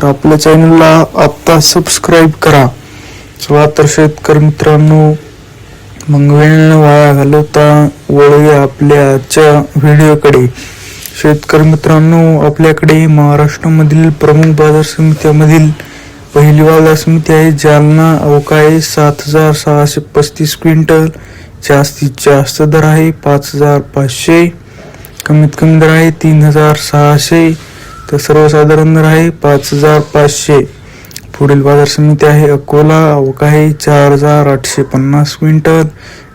तर आपल्या चॅनलला आत्ता सबस्क्राईब करा. चला तर शेतकरी मित्रांनो मग वेळ वाया घालवता वळूया आपल्या आजच्या व्हिडिओकडे. शेतकरी मित्रांनो आपल्याकडे महाराष्ट्रामधील प्रमुख बाजार समित्यामधील पहिली बाजार समिती आहे जालना अवकाळी सात हजार सहाशे पस्तीस क्विंटल. जास्तीत जास्त दर आहे पाच हजार पाचशे. कमीत कमी दर आहे तीन हजार सहाशे. तर सर्वसाधारण दर आहे पाच हजार पाचशे पुढील बाजार समिती आहे अकोला. अवकाळी चार हजार आठशे पन्नास क्विंटल.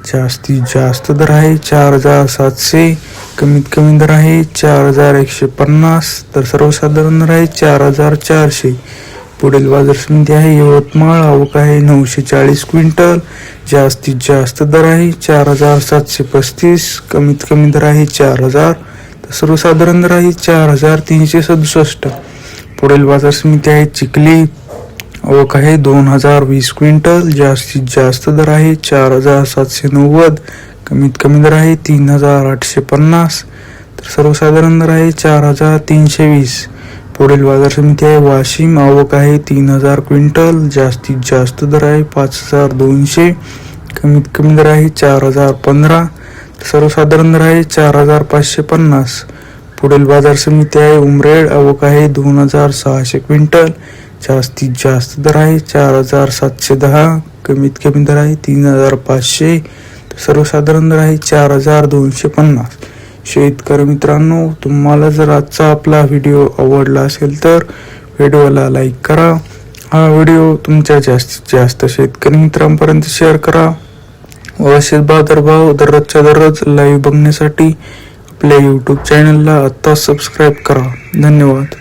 जास्तीत जास्त दर आहे चार हजार सातशे कमीत कमी दर आहे चार हजार एकशे पन्नास तर सर्वसाधारण दर आहे चार हजार चारशे पुढील बाजार समिती आहे यवतमाळ. आवक आहे नऊशे चाळीस क्विंटल. जास्तीत जास्त दर आहे चार हजार सातशे पस्तीस. कमीत कमी दर आहे चार हजार तर सर्वसाधारण दर आहे चार हजार तीनशे सदुसष्ट. पुढील बाजार समिती आहे चिखली. आवक आहे दोन हजार वीस क्विंटल. जास्तीत जास्त दर आहे चार हजार सातशे नव्वद. कमीत कमी दर आहे तीन हजार आठशे पन्नास. तर सर्वसाधारण दर आहे चार हजार तीनशे वीस. पुढील बाजार समिती आहे वाशिम. आवक आहे तीन हजार क्विंटल. जास्तीत जास्त दर आहे पाच हजार दोनशे. कमीत कमी दर आहे चार हजार पंधरा. सर्वसाधारण दर आहे चार हजार पाचशे पन्नास. पुढील बाजार समिती आहे उमरेड आवक आहे दोन हजार सहाशे क्विंटल. जास्तीत जास्त दर आहे चार हजार सातशे दहा. कमीत कमी दर आहे तीन हजार पाचशे. सर्वसाधारण दर आहे चार हजार दोनशे पन्नास. शेतकरी मित्रांनो तुम्हाला जर आजचा आपला व्हिडिओ आवडला असेल तर व्हिडिओला लाईक करा. हा व्हिडिओ तुमच्या जास्तीत जास्त शेतकरी मित्रांपर्यंत शेअर करा. व असेच भाऊ दररोजच्या दररोज लाईव्ह बघण्यासाठी आपल्या यूट्यूब चॅनलला आत्ता सबस्क्राईब करा. धन्यवाद.